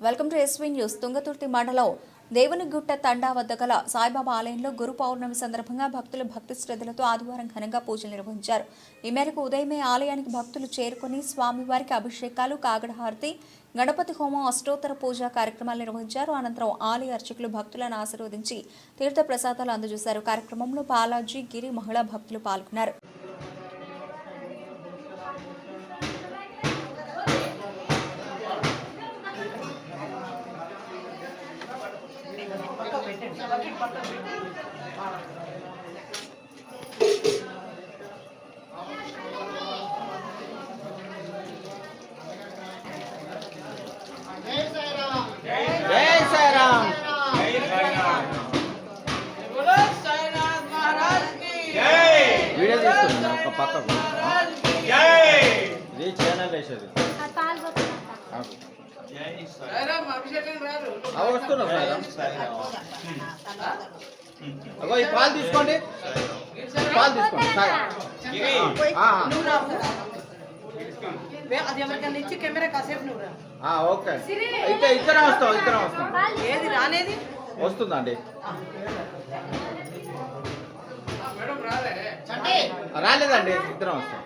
Welcome to SV news. Tungaturthi మండలం దేవునిగుట్ట తండా వద్ద గల సాయిబాబా ఆలయంలో గురు పౌర్ణమి సందర్భంగా భక్తులు భక్తి శ్రద్ధలతో ఆదివారం ఘనంగా పూజలు నిర్వహించారు. ఈ మేరకు ఉదయమే ఆలయానికి భక్తులు చేరుకుని స్వామివారికి అభిషేకాలు కాగడహారతి గణపతి హోమం అష్టోత్తర పూజ కార్యక్రమాలు నిర్వహించారు. అనంతరం ఆలయ అర్చకులు భక్తులను ఆశీర్వదించి తీర్థ ప్రసాదాలు అందజేశారు. కార్యక్రమంలో బాలాజీ గిరి మహిళా భక్తులు పాల్గొన్నారు. ఇది ఛానల్ వేసేది సాయిరామ్ అభిషేకం రారు అవి వస్తున్నా. అగో ఈ పాలు తీసుకోండి. పాలు తీసుకోండి. ఓకే. అయితే ఇద్దరం వస్తాం ఇద్దరం వస్తాం. ఏది రానేది? వస్తుందండి. మేడం రాలే. రాలేదండి ఇద్దరం వస్తాం.